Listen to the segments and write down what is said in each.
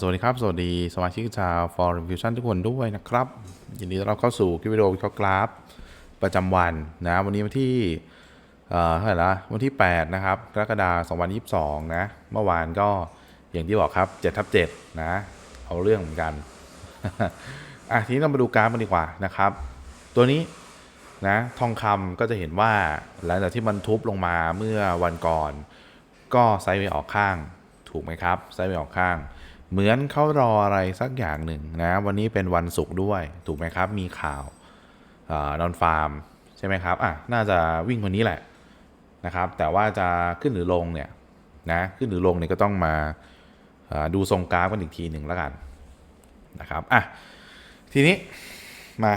สวัสดีครับ สวัสดีสมาชิกชาว For Fusion ทุกคนด้วยนะครับ ยินดีต้อนรับเข้าสู่คลิปวิดีโอวิเคราะห์กราฟประจำวันนะ วันนี้วันที่เท่าไหร่ละวันที่ 8 นะครับกรกฎาคม2022 นะ เมื่อวานก็อย่างที่บอกครับ7ทับ7นะ เอาเรื่องเหมือนกัน อะทีนี้เรามาดูกราฟกันดีกว่านะครับ ตัวนี้นะทองคำก็จะเห็นว่าหลังจากที่มันทุบลงมาเมื่อวันก่อน ก็ไซด์เวย์ออกข้างถูกไหมครับไซด์เวย์ออกข้าง เหมือนเขารออะไรสักอย่างหนึ่งนะวันนี้เป็นวันศุกร์ด้วย ถูกไหมครับ มีข่าวนอนฟาร์มใช่ไหมครับอะน่าจะวิ่งวันนี้แหละนะครับ แต่ว่าจะขึ้นหรือลงเนี่ยนะขึ้นหรือลงเนี่ยก็ต้องมาอ่าดูทรงกราฟกันอีกทีหนึ่งแล้วกันนะครับอะทีนี้มา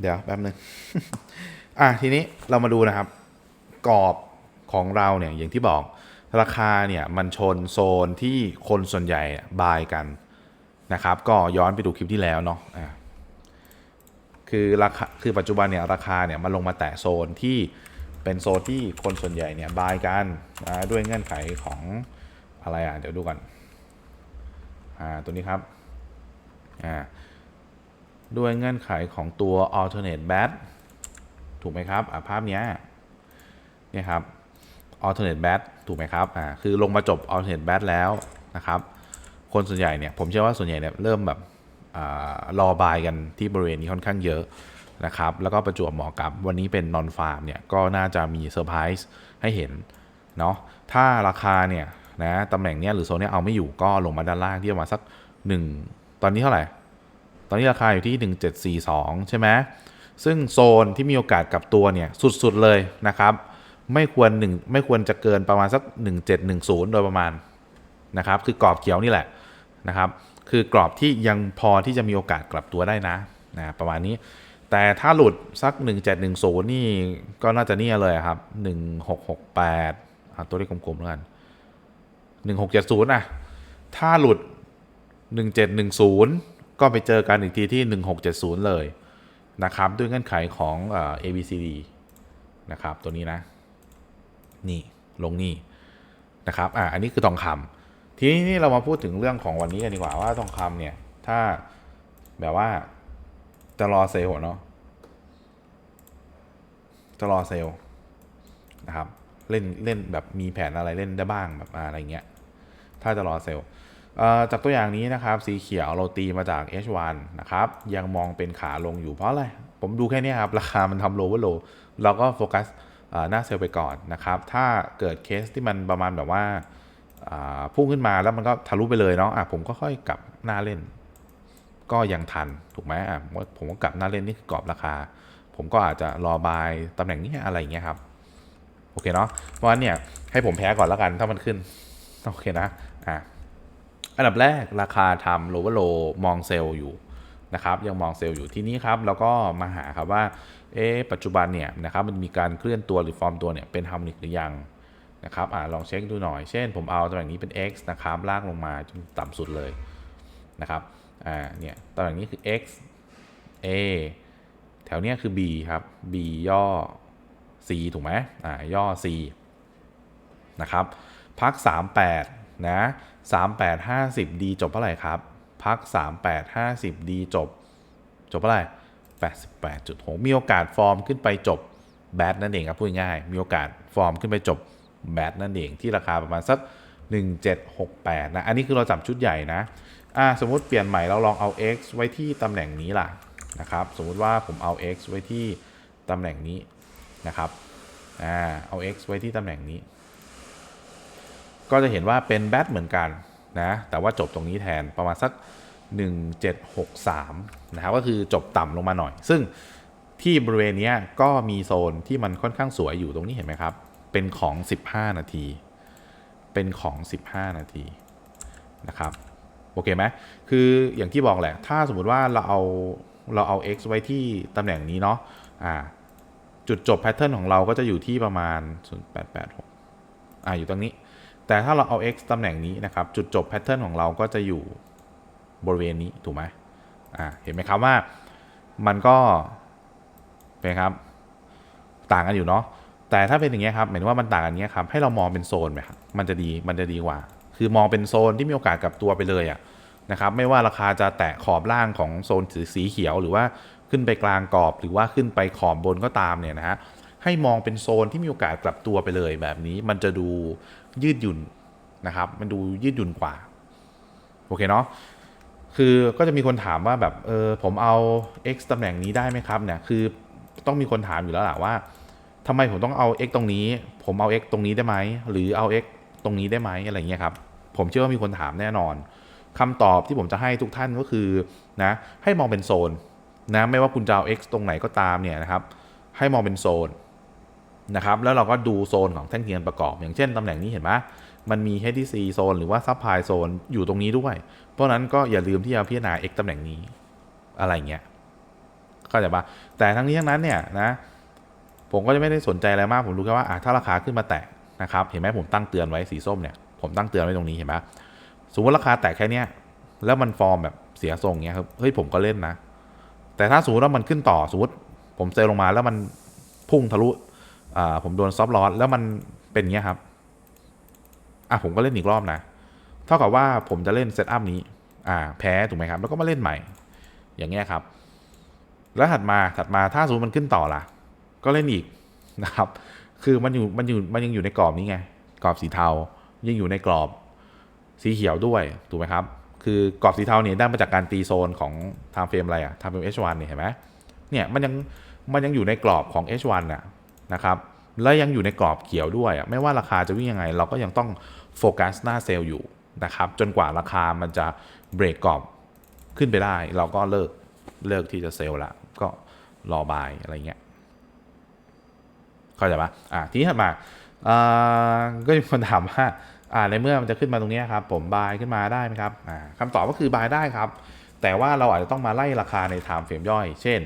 เดี๋ยวแป๊บนึงอะทีนี้เรามาดูนะครับกรอบของเราเนี่ยอย่างที่บอก ราคาเนี่ยมันชนโซนที่คนส่วนใหญ่บายกันนะครับ ก็ย้อนไปดูคลิปที่แล้วเนาะะคือราคาคือปัจจุบันเนี่ยราคาเนี่ยมันลงมาแตะโซนที่เป็นโซนที่คนส่วนใหญ่เนี่ยบายกันนะด้วยเงื่อนไขของอะไรอะเดี๋ยวดูก่อนอ่าตัวนี้ครับอ่าด้วยเงื่อนไขของตัว alternate bat ถูกไหมครับอะภาพเนี้ยเนี่ยครับ alternate bat ถูกไหมครับอ่าคือลงมาจบ alternate bat แล้วนะครับ คนส่วนใหญ่เนี่ยผมเชื่อว่าส่วนใหญ่เนี่ยเริ่มแบบอารอบายกันที่บริเวณนี้ค่อนข้างเยอะนะครับ แล้วก็ประจวบเหมาะกับวันนี้เป็น non farm เนี่ยก็น่าจะมีเซอร์ไพรส์ให้เห็นเนาะถ้าราคาเนี่ยนะตำแหน่งเนี้ยหรือโซนเนี้ยเอาไม่อยู่ก็ลงมาด้านล่างที่ประมาณสัก 1 ตอนนี้เท่าไหร่ ตอนนี้ราคาอยู่ที่ 1742 ใช่ไหมซึ่งโซนที่มีโอกาสกลับตัวเนี่ยสุดๆเลยนะครับ ไม่ควรหนึ่งไม่ควรจะเกินประมาณสัก 1710 โดยประมาณนะครับ คือกรอบเขียวนี่แหละนะครับ คือกรอบที่ยังพอที่จะมีโอกาสกลับตัวได้นะนะประมาณนี้ แต่ถ้าหลุดสัก 1710 นี่ก็น่าจะเนี่ยเลยครับ 1668อะตัวเลขกลมๆแล้วกัน1670นะถ้าหลุด 1710 ก็ไปเจอกันอีกทีที่ 1670 เลยนะครับ ด้วยเงื่อนไขของเอ่อ ABCD นะครับ ตัวนี้นะ นี่ลงนี่นะครับอ่าอันนี้คือทองคำทีนี้เรามาพูดถึงเรื่องของวันนี้กันดีกว่าว่าทองคำเนี่ย ถ้าแบบว่าจะรอเซลล์เนาะจะรอเซลล์นะครับ เล่นเล่นแบบมีแผนอะไรเล่นได้บ้างแบบอะไรเงี้ย ถ้าจะรอเซลล์จากตัวอย่างนี้นะครับ สีเขียวเราตีมาจาก H1 นะครับ ยังมองเป็นขาลงอยู่เพราะอะไร ผมดูแค่นี้ครับ ราคามันทำโลว่าโลเราก็โฟกัส หน้าเซลล์ไปก่อนนะครับ ถ้าเกิดเคสที่มันประมาณแบบว่าพุ่งขึ้นมาแล้วมันก็ทะลุไปเลยเนาะะผมก็ค่อยกลับหน้าเล่น ก็ยังทันถูกไหมอะผมว่าผมก็กลับหน้าเล่นนี่คือกรอบราคา ผมก็อาจจะรอบายตำแหน่งนี้อะไรอย่างเงี้ยครับโอเคเนาะเพราะฉะนั้นเนี่ยให้ผมแพ้ก่อนแล้วกันถ้ามันขึ้นโอเคนะอะอันดับแรกราคาทำโลว์โลมองเซลล์อยู่ นะครับยังมองเซลล์อยู่ที่นี้ครับแล้วก็มาหาครับว่าเอ๊ปัจจุบันเนี่ยนะครับมันมีการเคลื่อนตัวหรือฟอร์มตัวเนี่ยเป็นฮาร์มนิกหรือยังนะครับอ่าลองเช็คดูหน่อย เช่น ผมเอาตำแหน่งนี้เป็น x นะครับลากลงมาจนต่ำสุดเลยนะครับอ่าเนี่ยตำแหน่งนี้คือ x a แถวเนี้ยคือ b ครับ b ย่อ c ถูกไหมอ่าย่อ c นะครับพัก 38นะ38 50ดีจบเท่าไหร่ครับ พัก 38 50 ดีจบ จบเท่าไหร่88.6 มีโอกาสฟอร์มขึ้นไปจบแบทนั่นเองครับพูดง่าย มีโอกาสฟอร์มขึ้นไปจบแบทนั่นเองที่ราคาประมาณสัก 1768 นะ อันนี้คือเราจับชุดใหญ่นะอ่าสมมุติเปลี่ยนใหม่เราลองเอา x ไว้ที่ตำแหน่งนี้ล่ะนะครับ สมมุติว่าผมเอา x ไว้ที่ตำแหน่งนี้นะครับอ่าเอา x ไว้ที่ตำแหน่งนี้ ก็จะเห็นว่าเป็นแบทเหมือนกัน นะแต่ว่าจบตรงนี้แทนประมาณสัก 1763 นะครับก็คือจบต่ำลงมาหน่อย ซึ่งที่บริเวณนี้ก็มีโซนที่มันค่อนข้างสวยอยู่ตรงนี้เห็นไหมครับ เป็นของ 15 นาที เป็นของ 15 นาทีนะครับโอเคไหมคืออย่างที่บอกแหละ ถ้าสมมุติว่าเราเอาเราเอา x ไว้ที่ตำแหน่งนี้เนาะอ่าจุดจบแพทเทิร์นของเราก็จะอยู่ที่ประมาณ 0886อ่าอยู่ตรงนี้ แต่ถ้าเราเอา x ตำแหน่งนี้นะครับ จุดจบแพทเทิร์นของเราก็จะอยู่บริเวณนี้ถูกไหมอ่าเห็นไหมครับว่ามันก็เป็นครับ ต่างกันอยู่เนาะแต่ถ้าเป็นอย่างเงี้ยครับหมายถึงว่ามันต่างกันเงี้ยครับให้เรามองเป็นโซนไหมครับมันจะดีมันจะดีกว่า คือมองเป็นโซนที่มีโอกาสกลับตัวไปเลยอะนะครับ ไม่ว่าราคาจะแตะขอบล่างของโซนสีเขียว หรือว่าขึ้นไปกลางกรอบ หรือว่าขึ้นไปขอบบนก็ตามเนี่ยนะฮะ ให้มองเป็นโซนที่มีโอกาสกลับตัวไปเลยแบบนี้มันจะดูยืดหยุ่นนะครับ มันดูยืดหยุ่นกว่า โอเคเนาะคือก็จะมีคนถามว่าแบบเออผมเอา x ตำแหน่งนี้ได้ไหมครับเนี่ยคือต้องมีคนถามอยู่แล้วแหละว่าทำไมผมต้องเอา x ตรงนี้ ผมเอา x ตรงนี้ได้ไหมหรือเอา x ตรงนี้ได้ไหมอะไรเงี้ยครับผมเชื่อว่ามีคนถามแน่นอนคำตอบที่ผมจะให้ทุกท่านก็คือนะให้มองเป็นโซนนะไม่ว่าคุณจะเอา x ตรงไหนก็ตามเนี่ยนะครับให้มองเป็นโซน นะครับแล้วเราก็ดูโซนของแท่งเทียนประกอบ อย่างเช่นตำแหน่งนี้เห็นไหมมันมี HTC โซนหรือว่า Supply โซนอยู่ตรงนี้ด้วย เพราะนั้นก็อย่าลืมที่จะพิจารณา x ตำแหน่งนี้อะไรเงี้ยเข้าใจปะแต่ทั้งนี้ทั้งนั้นเนี่ยนะผมก็จะไม่ได้สนใจอะไรมาก ผมรู้แค่ว่าอะถ้าราคาขึ้นมาแตะนะครับ เห็นไหมผมตั้งเตือนไว้สีส้มเนี่ย ผมตั้งเตือนไว้ตรงนี้เห็นไหมสมมติราคาแตะแค่เนี้ยแล้วมันฟอร์มแบบเสียทรงเงี้ยครับ เฮ้ยผมก็เล่นนะ แต่ถ้าสมมติว่ามันขึ้นต่อสมมติผมเซลลงมาแล้วมันพุ่งทะลุ ผมโดนซอฟต์ลอสแล้วมันเป็นเงี้ยครับ อะผมก็เล่นอีกรอบนะ เท่ากับว่าผมจะเล่นเซตอัพนี้ อ่า แพ้ถูกไหมครับ แล้วก็มาเล่นใหม่ อย่างเงี้ยครับ แล้วถัดมาถัดมาถ้าสมมติมันขึ้นต่อล่ะ ก็เล่นอีกนะครับ คือมันอยู่มันอยู่มันยังอยู่ในกรอบนี้ไง กรอบสีเทา ยังอยู่ในกรอบสีเขียวด้วยถูกไหมครับ คือกรอบสีเทาเนี่ยได้มาจากการตีโซนของ time frame อะไรอะ time frame H1 เนี่ยเห็นไหมเนี่ยมันยังมันยังอยู่ในกรอบของ H1 น่ะ นะครับแล้วยังอยู่ในกรอบเขียวด้วย ไม่ว่าราคาจะวิ่งยังไง เราก็ยังต้องโฟกัสหน้าเซลล์อยู่นะครับจนกว่าราคามันจะเบรกกรอบขึ้นไปได้ เราก็เลิกเลิกที่จะเซลล์ละก็รอบายอะไรเงี้ยเข้าใจปะอ่าทีนี้ถัดมาอ่าก็มีคนถามว่าอ่าในเมื่อมันจะขึ้นมาตรงนี้ครับ ผมบายขึ้นมาได้ไหมครับอ่าคำตอบก็คือบายได้ครับ แต่ว่าเราอาจจะต้องมาไล่ราคาใน time frame ย่อย เช่น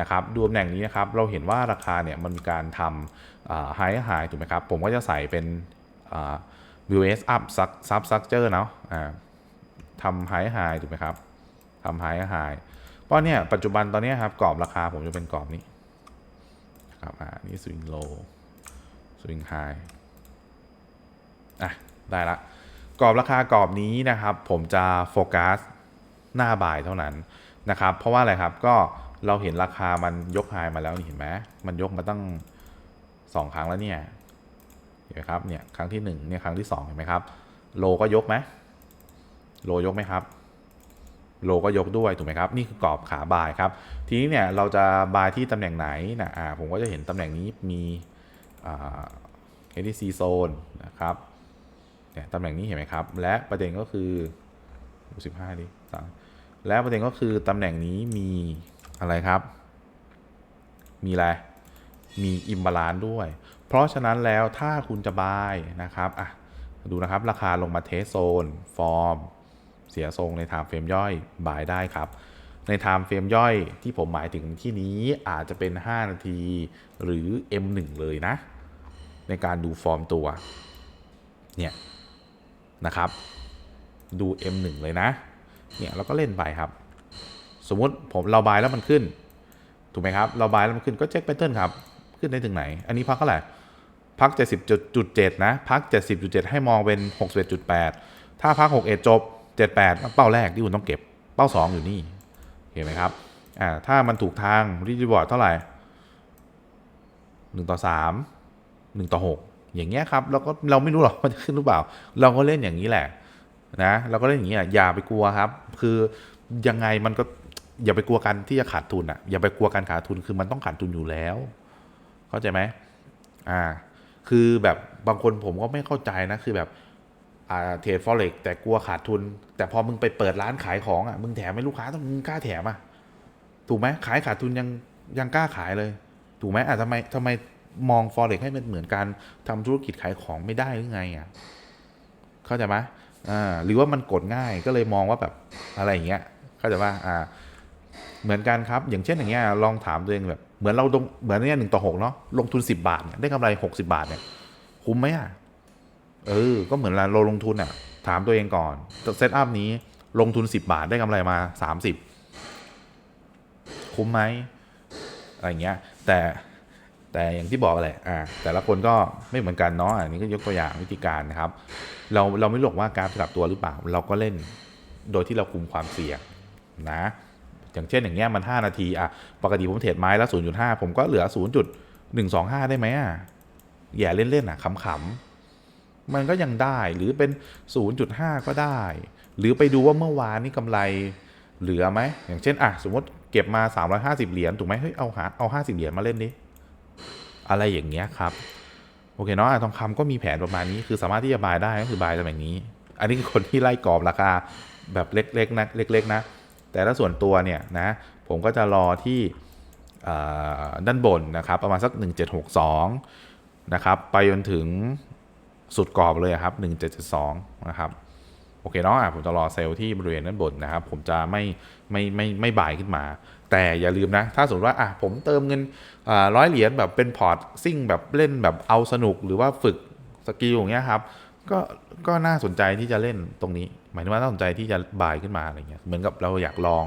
นะครับดูตำแหน่งนี้นะครับเราเห็นว่าราคาเนี่ยมันมีการทำอ่า high high ถูกไหมครับ ผมก็จะใส่เป็นอ่า VS up sub structure เนาะทำ high high ถูกไหมครับทำ high high เพราะเนี่ยปัจจุบันตอนนี้ครับกรอบราคาผมจะเป็นกรอบนี้ครับอ่านี่ swing low swing high อะได้ละกรอบราคากรอบนี้นะครับ ผมจะโฟกัสหน้าบ่ายเท่านั้นนะครับ เพราะว่าอะไรครับก็ เราเห็นราคามันยกไฮมาแล้วนี่เห็นไหมมันยกมาตั้งสองครั้งแล้วเนี่ยเห็นไหมครับเนี่ยครั้งที่หนึ่งเนี่ยครั้งที่สองเห็นไหมครับโลก็ยกไหมโลยกไหมครับโลก็ยกด้วยถูกไหมครับนี่คือกรอบขาบายครับ ทีนี้เนี่ยเราจะบายที่ตำแหน่งไหนนะอ่าผมก็จะเห็นตำแหน่งนี้มีอ่า KDC zone นะครับเนี่ยตำแหน่งนี้เห็นไหมครับ และประเด็นก็คือดูสิบห้าดิสามและประเด็นก็คือตำแหน่งนี้มี อะไรครับ มีอะไร มีอิมบาลานด้วย เพราะฉะนั้นแล้วถ้าคุณจะบายนะครับอะดูนะครับ ราคาลงมาเทสโซน ฟอร์ม เสียทรงในไทม์เฟรมย่อยบายได้ครับ ในไทม์เฟรมย่อยที่ผมหมายถึงที่นี้อาจจะเป็น 5 นาทีหรือ M1 เลยนะ ในการดูฟอร์มตัว เนี่ย นะครับ ดู M1 เลยนะ เนี่ยเราก็เล่นไปครับ สมมุติผมเราบายแล้วมันขึ้น ถูกไหมครับเราบายแล้วมันขึ้นก็เช็คแพทเทิร์นครับ ขึ้นได้ถึงไหน อันนี้พักเท่าไหร่พัก70.7นะพัก70.7ให้มองเป็น61.8ถ้าพัก61จบ78เป้าแรกที่คุณต้องเก็บเป้า2อยู่นี่เห็นไหมครับอ่าถ้ามันถูกทางรีดบอร์ดเท่าไหร่1ต่อ3 1ต่อ6อย่างเงี้ยครับเราก็เราไม่รู้หรอกมันจะขึ้นหรือเปล่า เราก็เล่นอย่างนี้แหละนะเราก็เล่นอย่างนี้อะอย่าไปกลัวครับ คือยังไงมันก็ อย่าไปกลัวกันที่จะขาดทุนอะอย่าไปกลัวการขาดทุนคือมันต้องขาดทุนอยู่แล้ว เข้าใจไหมอ่า คือแบบบางคนผมก็ไม่เข้าใจนะคือแบบอ่าเทรดฟอเร็กแต่กลัวขาดทุน แต่พอมึงไปเปิดร้านขายของอะมึงแถมให้ลูกค้าต้องมึงกล้าแถมอะถูกไหมขายขาดทุนยังยังกล้าขายเลย ถูกไหมอะทำไมทำไมมองฟอเร็กให้มันเหมือนการทำธุรกิจขายของไม่ได้หรือไงอะเข้าใจไหมอ่าหรือว่ามันกดง่ายก็เลยมองว่าแบบอะไรอย่างเงี้ยเข้าใจป่ะอ่า เหมือนกันครับ อย่างเช่นอย่างเงี้ยลองถามตัวเองแบบเหมือนเราลงเหมือนเนี้ยหนึ่งต่อหกเนาะลงทุนสิบาทเนี่ยได้กำไรหกสิบาทเนี่ยคุ้มไหมอะเออ ก็เหมือนเราลงทุนอะ ถามตัวเองก่อนเซตอัพนี้ลงทุนสิบาทได้กำไรมาสามสิบคุ้มไหมอะไรเงี้ย แต่แต่อย่างที่บอกแหละอ่าแต่ละคนก็ไม่เหมือนกันเนาะอันนี้ก็ยกตัวอย่างวิธีการนะครับ เราเราไม่หลอกว่ากราฟจะกลับตัวหรือเปล่า เราก็เล่นโดยที่เราคุมความเสี่ยงนะ อย่างเช่นอย่างเงี้ยมัน 5 นาทีอะปกติผมเทรดไม้แล้ว0.5 ผมก็เหลือ 0.125 ได้ไหมอะอย่าเล่นๆอะขำๆมันก็ยังได้หรือเป็น 0.5 ก็ได้ หรือไปดูว่าเมื่อวานนี่กำไรเหลือไหมอย่างเช่นอะสมมติเก็บมา 350 เหรียญถูกไหมเฮ้ยเอาหาเอา 50 เหรียญมาเล่นดิอะไรอย่างเงี้ยครับโอเคเนาะทองคำก็มีแผนประมาณนี้คือสามารถที่จะบายได้ก็คือบายแบบนี้ อันนี้คือคนที่ไล่กรอบราคาแบบเล็กๆนะเล็ก ๆ นะ แต่ถ้าส่วนตัวเนี่ยนะผมก็จะรอที่ด้านบนนะครับประมาณสัก 1762นะครับไปจนถึงสุดกรอบเลยครับ 1772นะครับโอเคเนาะอะผมจะรอเซลล์ที่บริเวณด้านบนนะครับ ผมจะไม่ไม่ไม่ไม่บ่ายขึ้นมา แต่อย่าลืมนะ ถ้าสมมติว่าอะผมเติมเงินร้อยเหรียญแบบเป็นพอร์ตซิ่งแบบเล่นแบบเอาสนุกหรือว่าฝึกสกิลอย่างเงี้ยครับก็ก็น่าสนใจที่จะเล่นตรงนี้ หมายถึงว่าน่าสนใจที่จะบ่ายขึ้นมาอะไรเงี้ยเหมือนกับเราอยากลอง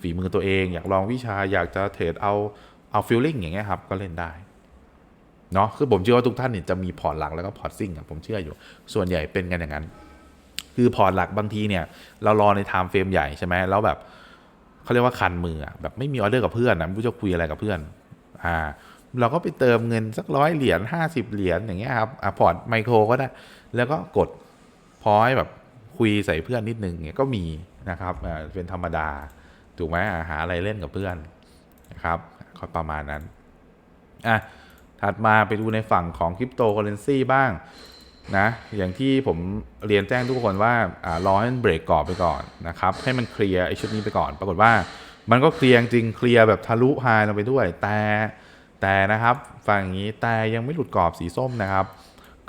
ฝีมือตัวเอง อยากลองวิชาอยากจะเทรดเอาเอาฟิลลิ่งอย่างเงี้ยครับก็เล่นได้เนาะคือผมเชื่อว่าทุกท่านเนี่ยจะมีพอร์ตหลักแล้วก็พอร์ตซิ่งผมเชื่ออยู่ ส่วนใหญ่เป็นกันอย่างนั้น คือพอร์ตหลักบางทีเนี่ย เรารอในไทม์เฟรมใหญ่ใช่ไหมแล้วแบบเขาเรียกว่าคันมือแบบไม่มีออเดอร์กับเพื่อนนะไม่รู้จะคุยอะไรกับเพื่อนอ่าเราก็ไปเติมเงินสักร้อยเหรียญห้าสิบเหรียญอย่างเงี้ยครับอะพอร์ตไมโครก็ได้ แล้วก็กดพอให้แบบ คุยใส่เพื่อนนิดนึงเนี่ยก็มีนะครับเป็นธรรมดา ถูกไหมหาอะไรเล่นกับเพื่อนนะครับก็ประมาณนั้นอะถัดมาไปดูในฝั่งของคริปโตเคอเรนซีบ้างนะอย่างที่ผมเรียนแจ้งทุกคนว่าอ่ารอให้มันเบรกกรอบไปก่อนนะครับให้มันเคลียร์ไอชุดนี้ไปก่อน ปรากฏว่ามันก็เคลียร์จริงเคลียร์แบบทะลุไฮลงไปด้วย แต่แต่นะครับฝั่งนี้แต่ยังไม่หลุดกรอบสีส้มนะครับ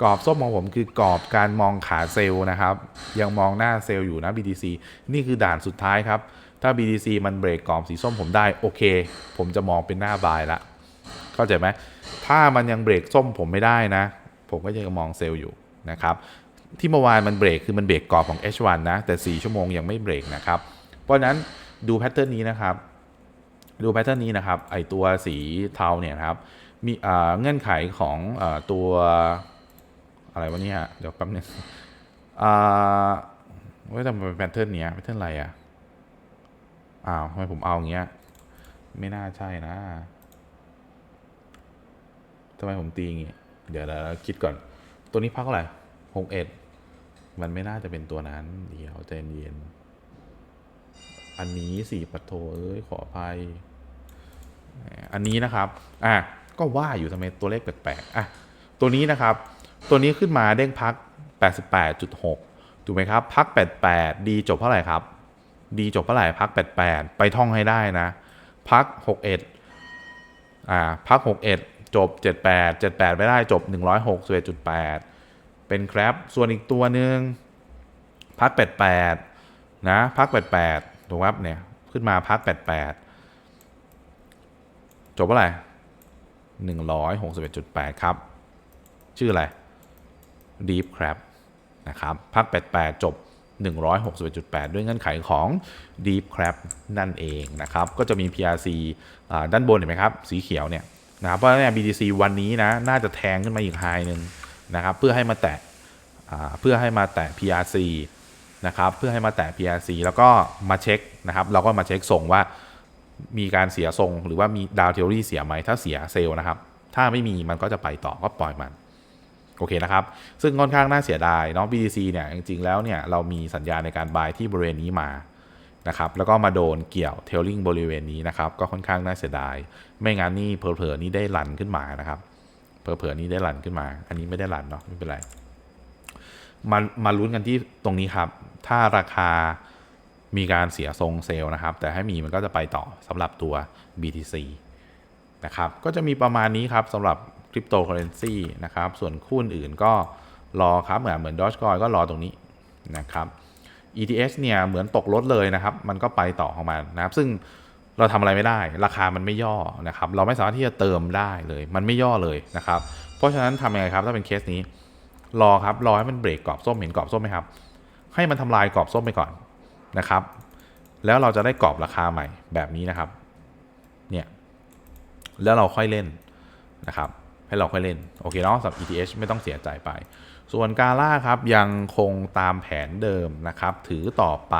กรอบส้มของผมคือกรอบการมองขาเซลล์นะครับ ยังมองหน้าเซลล์อยู่นะ BTC นี่คือด่านสุดท้ายครับ ถ้า BTC มันเบรกกรอบสีส้มผมได้โอเค ผมจะมองเป็นหน้าบายละเข้าใจไหมถ้ามันยังเบรกส้มผมไม่ได้นะ ผมก็ยังมองเซลล์อยู่นะครับที่เมื่อวานมันเบรกคือมันเบรกกรอบของ H1 นะ แต่ 4 ชั่วโมงยังไม่เบรกนะครับ เพราะนั้นดูแพทเทิร์นนี้นะครับ ดูแพทเทิร์นนี้นะครับไอตัวสีเทาเนี่ยครับมีอ่าเงื่อนไขของอตัว อะไรวะเนี่ยเดี๋ยวแป๊บนึงอ่าว่าทำไมเป็นแพทเทิร์นเนี้ยแพทเทิร์นอะไรอะอ้าวทำไมผมเอาอย่างเงี้ย ไม่น่าใช่นะทำไมผมตีอย่างงี้เดี๋ยวเราคิดก่อน ตัวนี้พักเท่าไรหกเอ็ดมันไม่น่าจะเป็นตัวนั้น เดี๋ยวใจเย็น อันนี้สี่ปัดโทเอ้ยขออภัย อันนี้นะครับ อะ ก็ว่าอยู่ทำไมตัวเลขแปลกๆ อะ ตัวนี้นะครับ ตัวนี้ขึ้นมาเด้งพัก 88.6 ถูกไหมครับ พัก 88 ดีจบเท่าไหร่ครับ ดีจบเท่าไหร่พัก 88 ไปท่องให้ได้นะ พัก 61 อ่า พัก 61 จบ 78 78ไม่ได้จบ106เป็นครับส่วนอีกตัวหนึ่งพัก 88 นะ พัก 88 ถูกครับเนี่ย ขึ้นมาพัก 88 จบเท่าไหร่หนึ่งร้อยหกสิบเอ็ดจุดแปดครับ ชื่ออะไร Deep Crab นะครับพัก88 จบ 161.8 ด้วยเงื่อนไขของ Deep Crab นั่นเองนะครับ ก็จะมี PRC อ่าด้านบนเห็นไหมครับ สีเขียวเนี่ยนะครับเพราะฉะนั้น BTC วันนี้นะน่าจะแทงขึ้นมาอีกไฮหนึ่งนะครับเพื่อให้มาแตะอ่าเพื่อให้มาแตะ PRC นะครับเพื่อให้มาแตะ PRC แล้วก็มาเช็คนะครับเราก็มาเช็คส่งว่ามีการเสียทรงหรือว่ามีดาวเทอรี่เสียไหมถ้าเสียเซลล์นะครับ ถ้าไม่มีมันก็จะไปต่อก็ปล่อยมัน โอเคนะครับ ซึ่งค่อนข้างน่าเสียดายเนาะ BTC เนี่ยจริงๆแล้วเนี่ยเรามีสัญญาในการบายที่บริเวณนี้มานะครับแล้วก็มาโดนเกี่ยวเทลลิงบริเวณนี้นะครับก็ค่อนข้างน่าเสียดาย ไม่งั้นนี่เผลอๆนี่ได้รันขึ้นมานะครับเผลอๆนี่ได้รันขึ้นมา อันนี้ไม่ได้รันเนาะไม่เป็นไรมามาลุ้นกันที่ตรงนี้ครับ ถ้าราคามีการเสียทรงเซลล์นะครับ แต่ให้มีมันก็จะไปต่อสำหรับตัว BTC นะครับก็จะมีประมาณนี้ครับสำหรับ คริปโตเคอเรนซีนะครับ ส่วนคู่อื่นก็รอครับเหมือนเหมือนดอจ Coin ก็รอตรงนี้นะครับ ETH เนี่ยเหมือนตกรถเลยนะครับ มันก็ไปต่อของมันนะครับ ซึ่งเราทำอะไรไม่ได้ ราคามันไม่ย่อนะครับ เราไม่สามารถที่จะเติมได้เลย มันไม่ย่อเลยนะครับ เพราะฉะนั้นทำยังไงครับถ้าเป็นเคสนี้ รอครับ รอให้มันเบรกกรอบส้มเห็นกรอบส้มไหมครับ ให้มันทำลายกรอบส้มไปก่อนนะครับ แล้วเราจะได้กรอบราคาใหม่แบบนี้นะครับ เนี่ย แล้วเราค่อยเล่นนะครับ ให้เราค่อยเล่น โอเคเนาะสำหรับ ETH ไม่ต้องเสียใจไป ส่วนกาล่าครับยังคงตามแผนเดิมนะครับ ถือต่อไป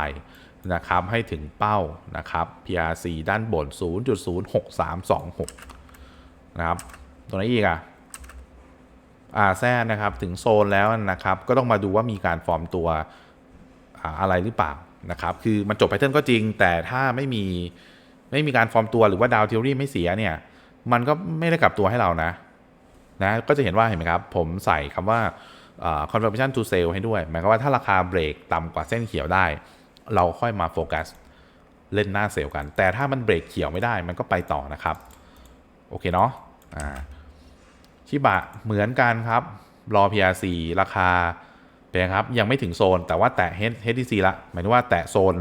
นะครับให้ถึงเป้านะครับ PRC ด้านบน 0.06326นะครับ ตัวไหนอีกอะอาแซนะครับถึงโซนแล้วนะครับ ก็ต้องมาดูว่ามีการฟอร์มตัวอะไรหรือเปล่านะครับ คือมันจบแพเทิร์นก็จริง แต่ถ้าไม่มีไม่มีการฟอร์มตัวหรือว่าดาวเทอรี่ไม่เสียเนี่ย มันก็ไม่ได้กลับตัวให้เรานะ นะก็จะเห็นว่าเห็นไหมครับ ผมใส่คำว่า confirmation to sell ให้ด้วย หมายความว่าถ้าราคาเบรกต่ำกว่าเส้นเขียวได้ เราค่อยมาโฟกัสเล่นหน้าเซลล์กัน แต่ถ้ามันเบรกเขียวไม่ได้มันก็ไปต่อนะครับ โอเคเนาะอ่าชิบะเหมือนกันครับรอ PRC ราคาเป็นไงครับยังไม่ถึงโซน แต่ว่าแตะ HTC ละหมายถึงว่าแตะโซน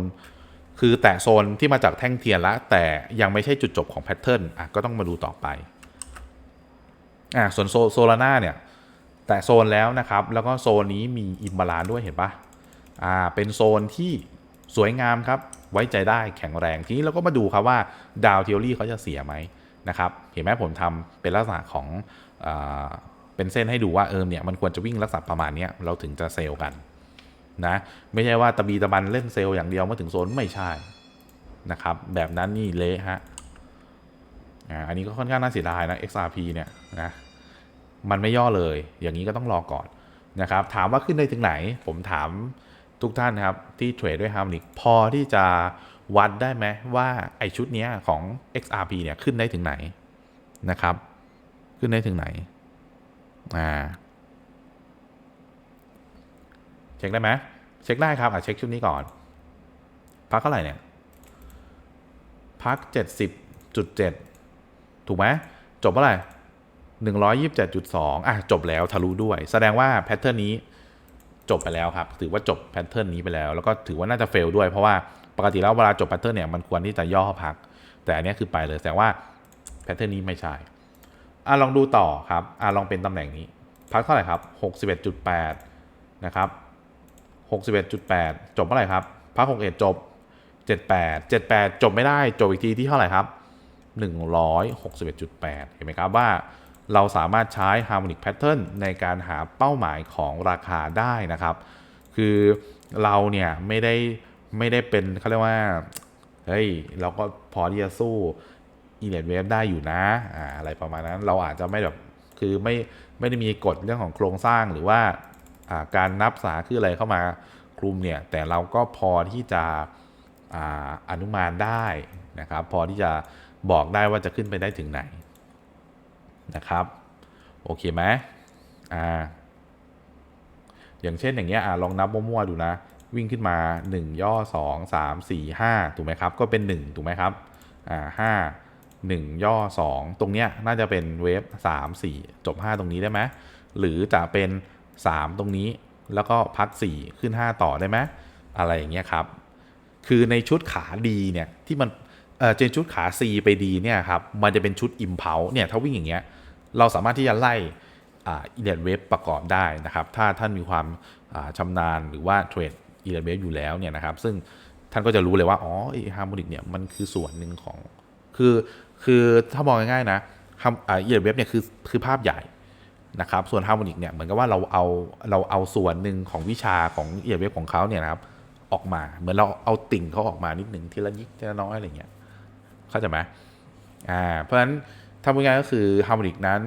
คือแตะโซนที่มาจากแท่งเทียนละ แต่ยังไม่ใช่จุดจบของแพทเทิร์นอะก็ต้องมาดูต่อไป อ่าส่วนโซโซลาร่าเนี่ยแตะโซนแล้วนะครับ แล้วก็โซนนี้มีอิมบาลานด้วยเห็นปะอ่าเป็นโซนที่สวยงามครับ ไว้ใจได้แข็งแรง ทีนี้เราก็มาดูครับว่าดาวเทอรี่เขาจะเสียไหมนะครับ เห็นไหมผมทำเป็นลักษณะของอาเป็นเส้นให้ดูว่าเออเนี่ยมันควรจะวิ่งลักษณะประมาณนี้เราถึงจะเซลล์กันนะไม่ใช่ว่าตะบีตะบันเล่นเซลล์อย่างเดียวมาถึงโซนไม่ใช่นะครับแบบนั้นนี่เละฮะ อันนี้ก็ค่อนข้างน่าเสียดายนะ XRP เนี่ยนะ มันไม่ย่อเลย อย่างนี้ก็ต้องรอก่อนนะครับ ถามว่าขึ้นได้ถึงไหน ผมถามทุกท่านนะครับ ที่เทรดด้วยฮาร์มนิกพอที่จะวัดได้ไหมว่าไอชุดนี้ของ XRP เนี่ยขึ้นได้ถึงไหนนะครับ ขึ้นได้ถึงไหน อ่า เช็คได้ไหมเช็คได้ครับ อะเช็คชุดนี้ก่อน พักเท่าไหร่เนี่ย พัก 70.7 ถูกไหมจบเท่าไหร่127.2อะจบแล้วทะลุด้วย แสดงว่าแพทเทิร์นนี้จบไปแล้วครับ ถือว่าจบแพทเทิร์นนี้ไปแล้ว แล้วก็ถือว่าน่าจะเฟลด้วยเพราะว่าปกติแล้วเวลาจบแพทเทิร์นเนี่ยมันควรที่จะย่อพัก แต่อันนี้คือไปเลยแสดงว่าแพทเทิร์นนี้ไม่ใช่อะลองดูต่อครับอะลองเป็นตำแหน่งนี้ พักเท่าไหร่ครับ61.8นะครับ61.8จบเมื่อไหร่ครับพัก61จบ78 78จบไม่ได้จบอีกทีที่เท่าไหร่ครับ 161.8 เห็นไหมครับว่าเราสามารถใช้ Harmonic Pattern ในการหาเป้าหมายของราคาได้นะครับ คือเราเนี่ยไม่ได้ไม่ได้เป็นเขาเรียกว่า เฮ้ย เราก็พอที่จะสู้อีเลดเวฟได้อยู่นะอ่าอะไรประมาณนั้นเราอาจจะไม่แบบคือไม่ไม่ได้มีกฎเรื่องของโครงสร้างหรือว่าอ่าการนับสาคืออะไรเข้ามาคลุมเนี่ย แต่เราก็พอที่จะอ่าอนุมานได้นะครับ พอที่จะ บอกได้ว่าจะขึ้นไปได้ถึงไหนนะครับ โอเคไหมอ่าอย่างเช่นอย่างเงี้ยอะลองนับมั่วๆดูนะ วิ่งขึ้นมา 1 ย่อ 2 3 4 5 ถูกไหมครับ ก็เป็น 1 ถูกไหมครับอ่าห้าหนึ่งย่อ 2 ตรงเนี้ยน่าจะเป็นเวฟ3 4 จบ 5 ตรงนี้ได้ไหมหรือจะเป็น 3 ตรงนี้แล้วก็พัก 4 ขึ้น 5 ต่อได้ไหมอะไรอย่างเงี้ยครับ คือในชุดขาดีเนี่ยที่มัน เออเจนชุดขา C ไปดีเนี่ยครับมันจะเป็นชุด Impulse เนี่ยถ้าวิ่งอย่างเงี้ยเราสามารถที่จะไล่อ่าอีเดนเวฟประกอบได้นะครับถ้าท่านมีความาชำนาญหรือว่าเทรดอีเดนเวฟอยู่แล้วเนี่ยนะครับซึ่งท่านก็จะรู้เลยว่า อ๋อฮาร์โมนิกเนี่ยมันคือส่วนหนึ่งของคือคือถ้ามองง่ายๆนะฮาร์อ่าอีเดนเวฟเนี่ยคือคือภาพใหญ่นะครับส่วนฮาร์โมนิกเนี่ยเหมือนกับว่าเราเอาเราเอาส่วนหนึ่งของวิชาของอีเดนเวฟของเขาเนี่ยนะครับออกมาเหมือนเราเอาติ่งเขาออกมานิดหนึ่งทีละยิกทีละน้อยอะไรเงี้ย เข้าใจไหมอ่าเพราะฉะนั้นทำง่ายก็คือฮาร์โมนิกนั้น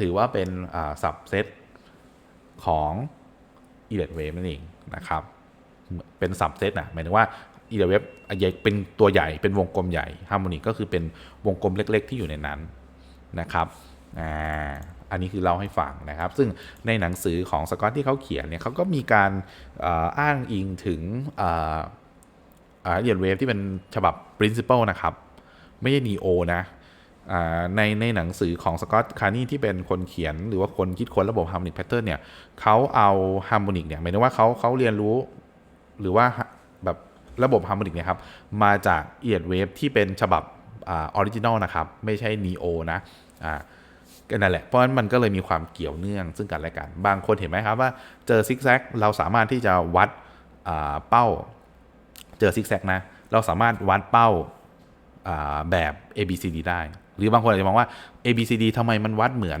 ถือว่าเป็นอ่าสับเซตของอีเลดเวฟนั่นเองนะครับ เป็นสับเซตนะหมายถึงว่าอีเลดเวฟเป็นตัวใหญ่เป็นวงกลมใหญ่ฮาร์โมนิกก็คือเป็นวงกลมเล็ก ๆ ที่อยู่ในนั้นนะครับอ่าอันนี้คือเล่าให้ฟังนะครับ ซึ่งในหนังสือของสกอตที่เขาเขียนเนี่ยเขาก็มีการอ,อ้างอิงถึงอ่าอ่าเรียนเวฟที่เป็นฉบับ principle นะครับ ไม่ใช่ neo นะอ่าในในหนังสือของสกอตคาร์นีที่เป็นคนเขียนหรือว่าคนคิดค้นระบบ harmonic pattern เนี่ยเขาเอา harmonic เนี่ยหมายถึงว่าเขาเขาเรียนรู้ หรือว่าแบบระบบ harmonic เนี่ยครับมาจากเอียดเวฟที่เป็นฉบับออริจินอลนะครับ ไม่ใช่ neo นะอ่าก็นั่นแหละเพราะฉะนั้นมันก็เลยมีความเกี่ยวเนื่องซึ่งกันและกัน บางคนเห็นไหมครับว่าเจอซิกแซกเราสามารถที่จะวัดเป้า เจอซิกแซกนะเราสามารถวัดเป้า แบบ A B C D ได้ หรือบางคนอาจจะมองว่า A B C D ทำไมมันวัดเหมือน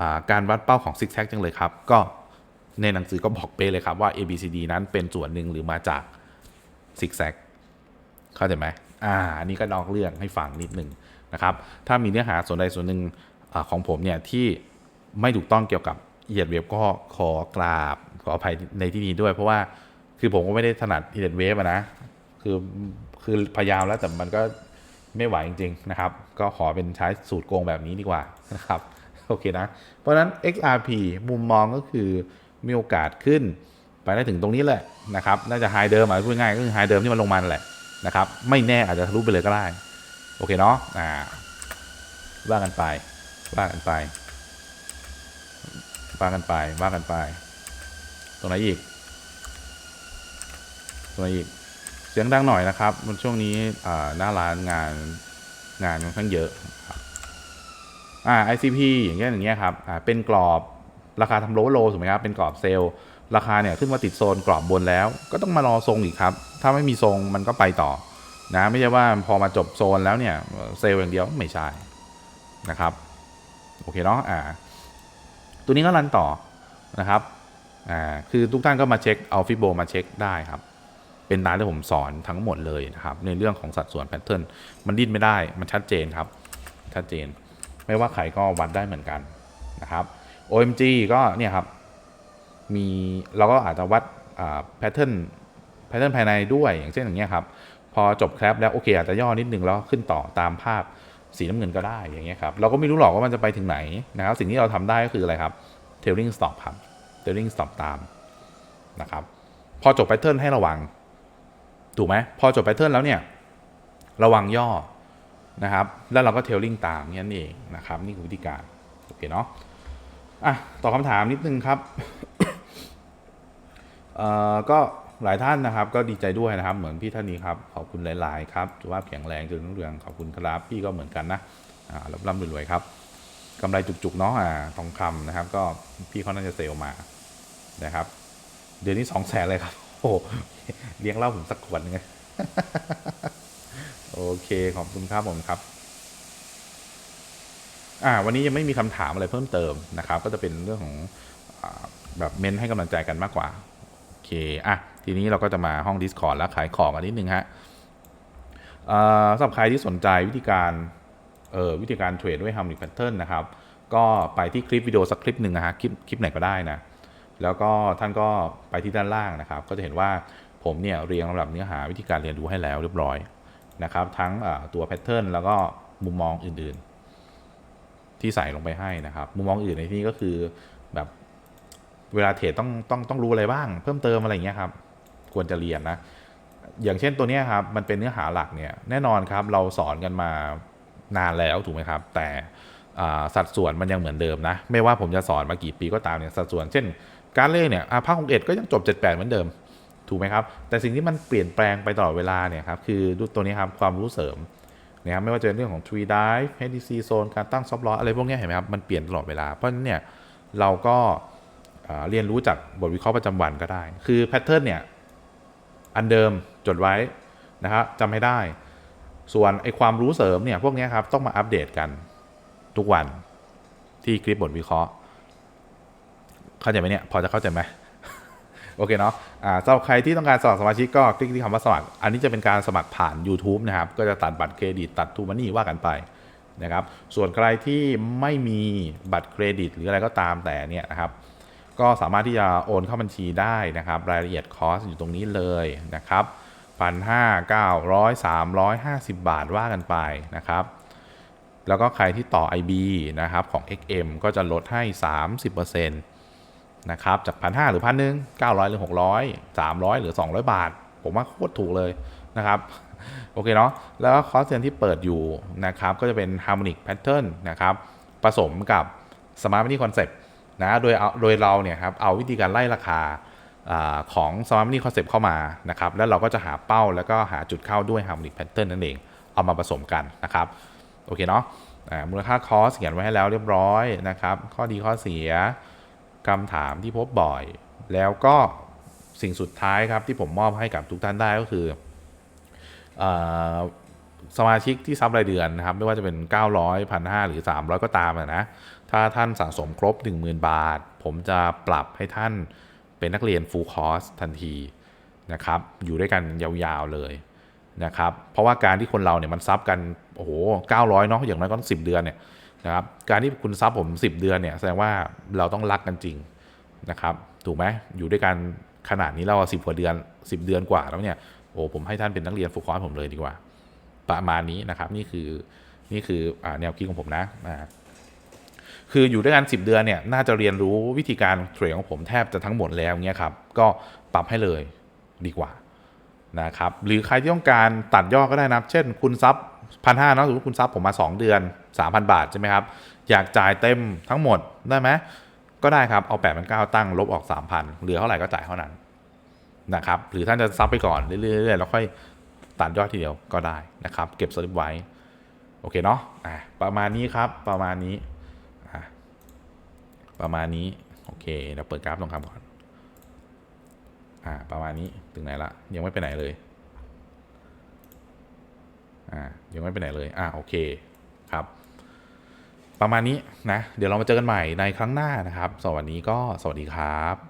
อการวัดเป้าของ Six Tag จังเลยครับ ก็ในหนังสือก็บอกเป๊ะเลยครับว่า A B C D นั้นเป็นส่วนหนึ่งหรือมาจาก Six Tag เข้าใจไหมอ่าอันนี้ก็นอกเรื่องให้ฟังนิดหนึ่งนะครับ ถ้ามีเนื้อหาส่วนใดส่วนหนึ่งอของผมเนี่ยที่ไม่ถูกต้องเกี่ยวกับเหยียดเว็บก็ขอกราบขออภัยในที่นี้ด้วย เพราะว่าคือผมก็ไม่ได้ถนัดเหยียดเว็บนะ คือคือพยายามแล้วแต่มันก็ ไม่ไหวจริงๆนะครับ ก็ขอเป็นใช้สูตรโกงแบบนี้ดีกว่านะครับโอเคนะ เพราะนั้น XRP มุมมองก็คือมีโอกาสขึ้นไปได้ถึงตรงนี้แหละนะครับ น่าจะไฮเดิมอะพูดง่ายๆก็คือไฮเดิมที่มันลงมาแหละนะครับ ไม่แน่อาจจะทะลุไปเลยก็ได้ โอเคเนาะอ่าว่ากันไป ว่ากันไป ว่ากันไป ว่ากันไป ตรงไหนอีก ตรงไหนอีก สียงดังหน่อยนะครับมันช่วงนี้หน้าร้านงานงานค่อนข้างเยอะครับอ่า ICP อย่างเงี้ยอย่างเงี้ยครับอ่าเป็นกรอบราคาทำโลโลถูกไหมครับเป็นกรอบเซลล์ราคาเนี่ยขึ้นมาติดโซนกรอบบนแล้ว ก็ต้องมารอทรงอีกครับ ถ้าไม่มีทรงมันก็ไปต่อนะไม่ใช่ว่าพอมาจบโซนแล้วเนี่ยเซลล์อย่างเดียวไม่ใช่นะครับโอเคเนาะอ่าตัวนี้ก็รันต่อนะครับอ่าคือทุกท่านก็มาเช็คเอาฟิโบมาเช็คได้ครับ เป็นร้านที่ผมสอนทั้งหมดเลยนะครับ ในเรื่องของสัดส่วนแพทเทิร์นมันดิ้นไม่ได้มันชัดเจนครับ ชัดเจน ไม่ว่าใครก็วัดได้เหมือนกันนะครับ OMG ก็เนี่ยครับ มีเราก็อาจจะวัดแพทเทิร์นแพทเทิร์นภายในด้วยอย่างเช่นอย่างเงี้ยครับ พอจบแคปแล้วโอเคอาจจะย่อนิดนึงแล้วขึ้นต่อตามภาพสีน้ำเงินก็ได้อย่างเงี้ยครับ เราก็ไม่รู้หรอกว่ามันจะไปถึงไหนนะครับ สิ่งที่เราทำได้ก็คืออะไรครับ tailing stop ครับ tailing stop ตามนะครับ พอจบแพทเทิร์นให้ระวัง ถูกไหมพอจบแพทเทิร์นแล้วเนี่ยระวังย่อนะครับ แล้วเราก็เทลลิงตามนั่นเองนะครับ นี่คือวิธีการโอเคเนาะอะตอบคำถามนิดนึงครับเอ่อก็หลายท่านนะครับ ก็ดีใจด้วยนะครับ เหมือนพี่ท่านนี้ครับ ขอบคุณหลาย ๆ ครับสุขภาพแข็งแรงจนรุ่งเรืองขอบคุณครับพี่ก็เหมือนกันนะอ่าร่ำรวยๆครับกำไรจุกๆเนาะอ่าทองคำนะครับ ก็พี่เขาน่าจะเซลล์มานะครับ เดือนนี้สองแสนเลยครับ โอ้เลี้ยงเหล้าผมสักขวดนึงโอเคขอบคุณครับผมครับ อ่า วันนี้ยังไม่มีคำถามอะไรเพิ่มเติมนะครับ ก็จะเป็นเรื่องของอแบบเมนให้กำลังใจกันมากกว่า โอเค อะ ทีนี้เราก็จะมาห้อง Discord แล้วขายของกันนิดนึงฮะสำหรับใครที่สนใจวิธีการเอ่อวิธีการเทรดด้วย Harmonic Pattern นะครับ ก็ไปที่คลิปวิดีโอสักคลิปหนึ่งนะฮะคลิปคลิปไหนก็ได้นะ แล้วก็ท่านก็ไปที่ด้านล่างนะครับ ก็จะเห็นว่าผมเนี่ยเรียงลำดับเนื้อหาวิธีการเรียนรู้ให้แล้วเรียบร้อยนะครับ ทั้งตัวแพทเทิร์นแล้วก็มุมมองอื่นๆ ที่ใส่ลงไปให้นะครับ มุมมองอื่นในที่นี้ก็คือแบบเวลาเทรดต้องต้องต้องรู้อะไรบ้าง เพิ่มเติมอะไรอย่างเงี้ยครับ ควรจะเรียนนะ อย่างเช่นตัวนี้ครับ มันเป็นเนื้อหาหลักเนี่ยแน่นอนครับ เราสอนกันมานานแล้วถูกไหมครับ แต่สัดส่วนมันยังเหมือนเดิมนะ ไม่ว่าผมจะสอนมากี่ปีก็ตามเนี่ยสัดส่วนเช่น การเล่นเนี่ยอาภาคหกเอ็ดก็ยังจบ 78 เหมือนเดิม ถูกไหมครับ แต่สิ่งที่มันเปลี่ยนแปลงไปตลอดเวลาเนี่ยครับคือตัวนี้ครับความรู้เสริมนะครับไม่ว่าจะเป็นเรื่องของ tree dive HDC zone การตั้ง soft loss อะไรพวกนี้เห็นไหมครับมันเปลี่ยนตลอดเวลา เพราะฉะนั้นเนี่ยเราก็เรียนรู้จากบทวิเคราะห์ประจำวันก็ได้ คือแพทเทิร์นเนี่ยอันเดิมจดไว้นะครับจำให้ได้ ส่วนไอความรู้เสริมเนี่ยพวกนี้ครับต้องมาอัปเดตกันทุกวันที่คลิปบทวิเคราะห์ เข้าใจไหมเนี่ย พอจะเข้าใจไหมโอเคเนาะอ่าสำหรับใครที่ต้องการสมัครสมาชิกก็คลิกที่คำว่าสมัคร อันนี้จะเป็นการสมัครผ่าน YouTube นะครับ ก็จะตัดบัตรเครดิตตัดทูมันนี่ว่ากันไปนะครับ ส่วนใครที่ไม่มีบัตรเครดิต หรืออะไรก็ตามแต่เนี่ยนะครับ ก็สามารถที่จะโอนเข้าบัญชีได้นะครับ รายละเอียดคอร์สอยู่ตรงนี้เลยนะครับพันห้าเก้าร้อยสามร้อยห้าสิบบาทว่ากันไปนะครับ แล้วก็ใครที่ต่อ IB นะครับของ XM ก็จะลดให้ 30% นะครับจากพันห้าหรือพันหนึ่งเก้าร้อยหรือหกร้อยสามร้อยหรือสองร้อยบาท ผมว่าโคตรถูกเลยนะครับโอเคเนาะแล้วคอร์สเรียนที่เปิดอยู่นะครับก็จะเป็น Harmonic Pattern นะครับผสมกับ Smart Money Concept นะโดยเอาโดยเราเนี่ยครับเอาวิธีการไล่ราคาอของ Smart Money Concept เข้ามานะครับแล้วเราก็จะหาเป้าแล้วก็หาจุดเข้าด้วย Harmonic Pattern นั่นเอง เอามาผสมกันนะครับโอเคเนาะมูลค่าคอร์สเขียนไว้ให้แล้วเรียบร้อยนะครับข้อดีข้อเสีย คำถามที่พบบ่อย แล้วก็สิ่งสุดท้ายครับที่ผมมอบให้กับทุกท่านได้ก็คืออสมาชิกที่ซับรายเดือนนะครับ ไม่ว่าจะเป็น 900 1,500 หรือ 300 ก็ตามนะ ถ้าท่านสะสมครบ 10,000 บาท ผมจะปรับให้ท่านเป็นนักเรียน full course ทันทีนะครับ อยู่ด้วยกันยาวๆเลยนะครับ เพราะว่าการที่คนเราเนี่ยมันซับกัน โอ้โห 900 เนาะอย่างน้อยก็ต้อง10 เดือนเนี่ย นะครับการที่คุณซับผม 10 เดือนเนี่ยแสดงว่าเราต้องรักกันจริงนะครับถูกไหมอยู่ด้วยกันขนาดนี้เราสิบกว่าเดือน 10 เดือนกว่าแล้วเนี่ยโอ้ผมให้ท่านเป็นนักเรียน full course ผมเลยดีกว่า ประมาณนี้นะครับนี่คือนี่คืออแนวคิดของผมนะคืออยู่ด้วยกัน 10 เดือนเนี่ยน่าจะเรียนรู้วิธีการเทรดของผมแทบจะทั้งหมดแล้วเงี้ยครับก็ปรับให้เลยดีกว่านะครับหรือใครที่ต้องการตัดย่อก็ได้นะเช่น คุณซับ พันห้าเนาะสมมติคุณซับผมมา 2 เดือน 3,000 บาทใช่ไหมครับ อยากจ่ายเต็มทั้งหมดได้ไหมก็ได้ครับ เอา8 9 0 0ตั้งลบออก 3,000 เหลือเท่าไหร่ก็จ่ายเท่านั้นนะครับ หรือท่านจะซับไปก่อนเรื่อยๆแล้วค่อยตัดยอดทีเดียวก็ได้นะครับ เก็บสลิปไว้ โอเคเนาะอะประมาณนี้ครับ ประมาณนี้อะประมาณนี้ โอเคเดี๋ยวเปิดกราฟลงคำก่อน อ่า ประมาณนี้ ถึงไหนละ ยังไม่ไปไหนเลย อ่ายังไม่ไปไหนเลยอ่าโอเคครับ ประมาณนี้นะ เดี๋ยวเรามาเจอกันใหม่ในครั้งหน้านะครับสำหรับวันนี้ก็สวัสดีครับ